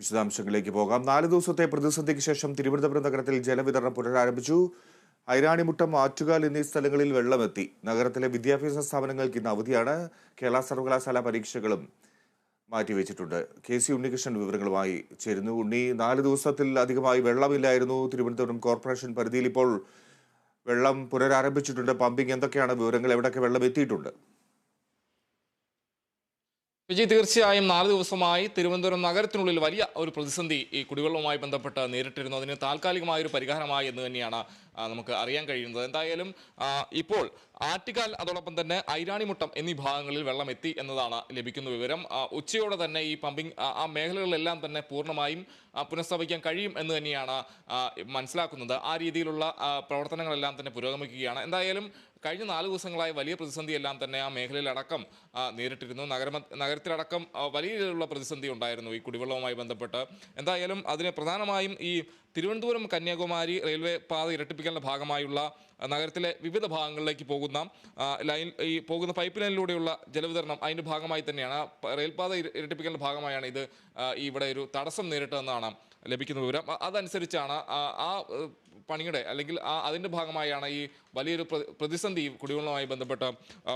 വിശദാംശങ്ങളിലേക്ക് പോകാം. നാല് ദിവസത്തെ പ്രതിസന്ധിക്ക് ശേഷം തിരുവനന്തപുരം നഗരത്തിൽ ജലവിതരണം പുനരാരംഭിച്ചു. ഐരാണിമുട്ടം ആറ്റുകാൽ എന്നീ സ്ഥലങ്ങളിൽ വെള്ളമെത്തി. നഗരത്തിലെ വിദ്യാഭ്യാസ സ്ഥാപനങ്ങൾക്ക് ഇന്ന് അവധിയാണ്. കേരള സർവകലാശാല പരീക്ഷകളും മാറ്റിവെച്ചിട്ടുണ്ട്. കെ സി ഉണ്ണികൃഷ്ണൻ വിവരങ്ങളുമായി ചേരുന്നു. ഉണ്ണി നാല് ദിവസത്തിൽ അധികമായി വെള്ളമില്ലായിരുന്നു തിരുവനന്തപുരം കോർപ്പറേഷൻ പരിധിയിൽ ഇപ്പോൾ വെള്ളം പുനരാരംഭിച്ചിട്ടുണ്ട്. പമ്പിംഗ് എന്തൊക്കെയാണ് വിവരങ്ങൾ? എവിടെയൊക്കെ വെള്ളം എത്തിയിട്ടുണ്ട്? വിജയ് തീർച്ചയായും നാല് ദിവസമായി തിരുവനന്തപുരം നഗരത്തിനുള്ളിൽ വലിയ ഒരു പ്രതിസന്ധി ഈ കുടിവെള്ളവുമായി ബന്ധപ്പെട്ട് നേരിട്ടിരുന്നു. അതിന് താൽക്കാലികമായ ഒരു പരിഹാരമായി എന്ന് തന്നെയാണ് നമുക്ക് അറിയാൻ കഴിയുന്നത്. എന്തായാലും ഇപ്പോൾ ആറ്റുകാൽ അതോടൊപ്പം തന്നെ ഐരാണിമുട്ടം എന്നീ ഭാഗങ്ങളിൽ വെള്ളം എത്തി എന്നതാണ് ലഭിക്കുന്ന വിവരം. ഉച്ചയോടെ തന്നെ ഈ പമ്പിംഗ് ആ മേഖലകളിലെല്ലാം തന്നെ പൂർണമായും പുനഃസ്ഥാപിക്കാൻ കഴിയും എന്ന് തന്നെയാണ് മനസ്സിലാക്കുന്നത്. ആ രീതിയിലുള്ള പ്രവർത്തനങ്ങളെല്ലാം തന്നെ പുരോഗമിക്കുകയാണ്. എന്തായാലും കഴിഞ്ഞ നാല് ദിവസങ്ങളായി വലിയ പ്രതിസന്ധിയെല്ലാം തന്നെ ആ മേഖലയിലടക്കം നേരിട്ടിരുന്നു. നഗര നഗരത്തിലടക്കം വലിയ രീതിയിലുള്ള പ്രതിസന്ധി ഉണ്ടായിരുന്നു ഈ കുടിവെള്ളവുമായി ബന്ധപ്പെട്ട്. എന്തായാലും അതിന് പ്രധാനമായും ഈ തിരുവനന്തപുരം കന്യാകുമാരി റെയിൽവേ പാത ഇരട്ടിപ്പിക്കലിന്റെ ഭാഗമായുള്ള നഗരത്തിലെ വിവിധ ഭാഗങ്ങളിലേക്ക് പോകുന്ന ലൈൻ ഈ പോകുന്ന പൈപ്പ് ലൈനിലൂടെയുള്ള ജലവിതരണം അതിന്റെ ഭാഗമായി തന്നെയാണ്. റെയിൽപാത ഇര- ഇരട്ടിപ്പിക്കലിന്റെ ഭാഗമായാണ് ഇത് ഇവിടെ ഒരു തടസ്സം നേരിട്ടതെന്നാണ് ലഭിക്കുന്ന വിവരം. അതനുസരിച്ചാണ് ആ പണിയുടെ അല്ലെങ്കിൽ ആ അതിന്റെ ഭാഗമായാണ് ഈ വലിയൊരു പ്രതിസന്ധി കുടിവെള്ളവുമായി ബന്ധപ്പെട്ട്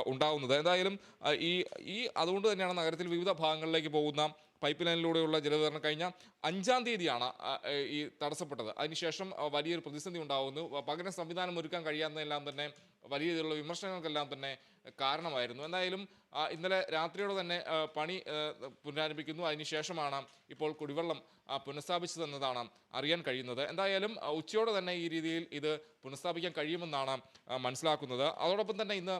ഉണ്ടാവുന്നത്. എന്തായാലും ഈ ഈ അതുകൊണ്ട് തന്നെയാണ് നഗരത്തിൽ വിവിധ ഭാഗങ്ങളിലേക്ക് പോകുന്ന പൈപ്പ് ലൈനിലൂടെയുള്ള ജലവിതരണം കഴിഞ്ഞ അഞ്ചാം തീയതിയാണ് ഈ തടസ്സപ്പെട്ടത്. അതിനുശേഷം വലിയൊരു പ്രതിസന്ധി ഉണ്ടാകുന്നു പകരം സംവിധാനം ഒരുക്കാൻ കഴിയാത്തതെല്ലാം തന്നെ വലിയ രീതിയിലുള്ള വിമർശനങ്ങൾക്കെല്ലാം തന്നെ കാരണമായിരുന്നു. എന്തായാലും ഇന്നലെ രാത്രിയോടെ തന്നെ പണി പുനരാരംഭിക്കുന്നു. അതിനുശേഷമാണ് ഇപ്പോൾ കുടിവെള്ളം പുനഃസ്ഥാപിച്ചതെന്നതാണ് അറിയാൻ കഴിയുന്നത്. എന്തായാലും ഉച്ചയോടെ തന്നെ ഈ രീതിയിൽ ഇത് പുനഃസ്ഥാപിക്കാൻ കഴിയുമെന്നാണ് മനസ്സിലാക്കുന്നത്. അതോടൊപ്പം തന്നെ ഇന്ന്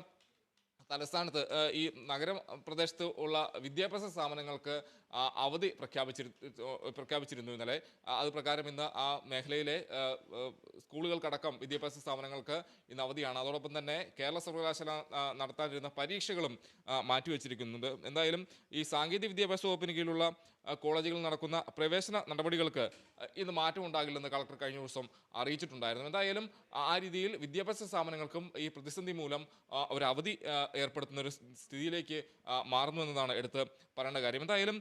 തലസ്ഥാനത്ത് ഈ നഗര പ്രദേശത്ത് ഉള്ള വിദ്യാഭ്യാസ സ്ഥാപനങ്ങൾക്ക് അവധി പ്രഖ്യാപിച്ചിരു പ്രഖ്യാപിച്ചിരുന്നു ഇന്നലെ. അത് പ്രകാരം ഇന്ന് ആ മേഖലയിലെ സ്കൂളുകൾക്കടക്കം വിദ്യാഭ്യാസ സ്ഥാപനങ്ങൾക്ക് ഇന്ന് അവധിയാണ്. അതോടൊപ്പം തന്നെ കേരള സർവകലാശാല നടത്താനിരുന്ന പരീക്ഷകളും മാറ്റിവെച്ചിരിക്കുന്നുണ്ട്. എന്തായാലും ഈ സാങ്കേതിക വിദ്യാഭ്യാസ വകുപ്പിന് കീഴിലുള്ള കോളേജുകളിൽ നടക്കുന്ന പ്രവേശന നടപടികൾക്ക് ഇന്ന് മാറ്റം ഉണ്ടാകില്ലെന്ന് കളക്ടർ കഴിഞ്ഞ ദിവസം അറിയിച്ചിട്ടുണ്ടായിരുന്നു. എന്തായാലും ആ രീതിയിൽ വിദ്യാഭ്യാസ സ്ഥാപനങ്ങൾക്കും ഈ പ്രതിസന്ധി മൂലം ഒരു അവധി ഏർപ്പെടുത്തുന്ന ഒരു സ്ഥിതിയിലേക്ക് മാറുന്നു എന്നതാണ് എടുത്ത് പറയേണ്ട കാര്യം. എന്തായാലും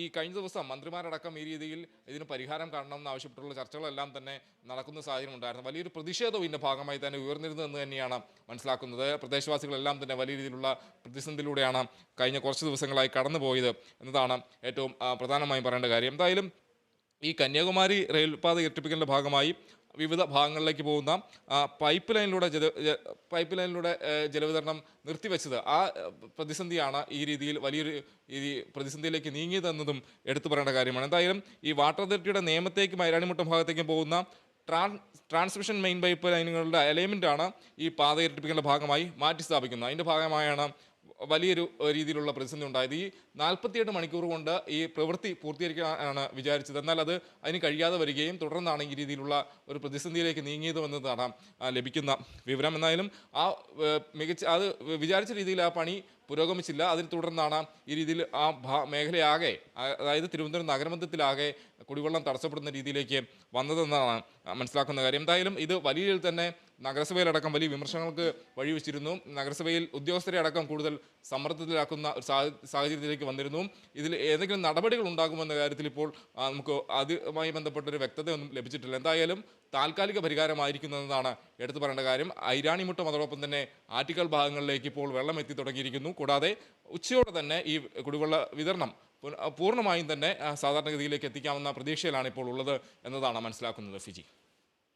ഈ കഴിഞ്ഞ ദിവസം മന്ത്രിമാരടക്കം ഈ രീതിയിൽ ഇതിന് പരിഹാരം കാണണമെന്ന് ആവശ്യപ്പെട്ടുള്ള ചർച്ചകളെല്ലാം തന്നെ നടക്കുന്ന സാഹചര്യം ഉണ്ടായിരുന്നു. വലിയൊരു പ്രതിഷേധവും ഇതിന്റെ ഭാഗമായി തന്നെ ഉയർന്നിരുന്നു എന്ന് തന്നെയാണ് മനസ്സിലാക്കുന്നത്. പ്രദേശവാസികളെല്ലാം തന്നെ വലിയ രീതിയിലുള്ള പ്രതിസന്ധിയിലൂടെയാണ് കഴിഞ്ഞ കുറച്ച് ദിവസങ്ങളായി കടന്നുപോയത് എന്നതാണ് ഏറ്റവും പ്രധാനമായും പറയേണ്ട കാര്യം. എന്തായാലും ഈ കന്യാകുമാരി റെയിൽപാത ഇരട്ടിപ്പിക്കലിന്റെ ഭാഗമായി വിവിധ ഭാഗങ്ങളിലേക്ക് പോകുന്ന പൈപ്പ് ലൈനിലൂടെ ജല പൈപ്പ് ലൈനിലൂടെ ജലവിതരണം നിർത്തിവെച്ചത് ആ പ്രതിസന്ധിയാണ് ഈ രീതിയിൽ വലിയൊരു ഈ പ്രതിസന്ധിയിലേക്ക് നീങ്ങിയതെന്നതും എടുത്തു പറയേണ്ട കാര്യമാണ്. എന്തായാലും ഈ വാട്ടർ അതോറിറ്റിയുടെ നിയമത്തേക്കും അയരാണിമുട്ടം ഭാഗത്തേക്കും പോകുന്ന ട്രാൻ ട്രാൻസ്മിഷൻ മെയിൻ പൈപ്പ് ലൈനുകളുടെ അലൈൻമെന്റാണ് ഈ പാത ഇരട്ടിപ്പിക്കലിന്റെ ഭാഗമായി മാറ്റി സ്ഥാപിക്കുന്നത് അതിന്റെ ഭാഗമായാണ് വലിയൊരു രീതിയിലുള്ള പ്രതിസന്ധി ഉണ്ടായത്. ഈ നാൽപ്പത്തിയെട്ട് മണിക്കൂർ കൊണ്ട് ഈ പ്രവൃത്തി പൂർത്തീകരിക്കാനാണ് വിചാരിച്ചത്. എന്നാൽ അത് അതിന് കഴിയാതെ വരികയും തുടർന്നാണ് ഈ രീതിയിലുള്ള ഒരു പ്രതിസന്ധിയിലേക്ക് നീങ്ങിയത് എന്നതാണ് ആ, ലഭിക്കുന്ന വിവരം. എന്നാലും ആ മികച്ച അത് വിചാരിച്ച രീതിയിൽ ആ പണി പുരോഗമിച്ചില്ല. അതിനെ തുടർന്നാണ് ഈ രീതിയിൽ ആ മേഖലയാകെ അതായത് തിരുവനന്തപുരം നഗരമധ്യത്തിലാകെ കുടിവെള്ളം തടസ്സപ്പെടുന്ന രീതിയിലേക്ക് വന്നതെന്നാണ് മനസ്സിലാക്കുന്ന കാര്യം. എന്തായാലും ഇത് വലിയ തന്നെ നഗരസഭയിലടക്കം വലിയ വിമർശനങ്ങൾക്ക് വഴിവെച്ചിരുന്നു. നഗരസഭയിൽ ഉദ്യോഗസ്ഥരെ അടക്കം കൂടുതൽ സമ്മർദ്ദത്തിലാക്കുന്ന ഒരു സാഹ- സാഹചര്യത്തിലേക്ക് വന്നിരുന്നു. ഇതിൽ ഏതെങ്കിലും നടപടികൾ ഉണ്ടാകുമെന്ന കാര്യത്തിൽ ഇപ്പോൾ നമുക്ക് അതുമായി ബന്ധപ്പെട്ടൊരു വ്യക്തതയൊന്നും ലഭിച്ചിട്ടില്ല. എന്തായാലും താൽക്കാലിക പരിഹാരമായിരിക്കുന്നതെന്നാണ് എടുത്തു പറയേണ്ട കാര്യം. ഐരാണിമുട്ടം അതോടൊപ്പം തന്നെ ആറ്റിക്കൽ ഭാഗങ്ങളിലേക്ക് ഇപ്പോൾ വെള്ളം എത്തി തുടങ്ങിയിരിക്കുന്നു. കൂടാതെ ഉച്ചയോടെ തന്നെ ഈ കുടിവെള്ള വിതരണം പൂർണമായും തന്നെ സാധാരണഗതിയിലേക്ക് എത്തിക്കാവുന്ന പ്രതീക്ഷയിലാണ് ഇപ്പോൾ ഉള്ളത് എന്നതാണ് മനസ്സിലാക്കുന്നത് ഫിജി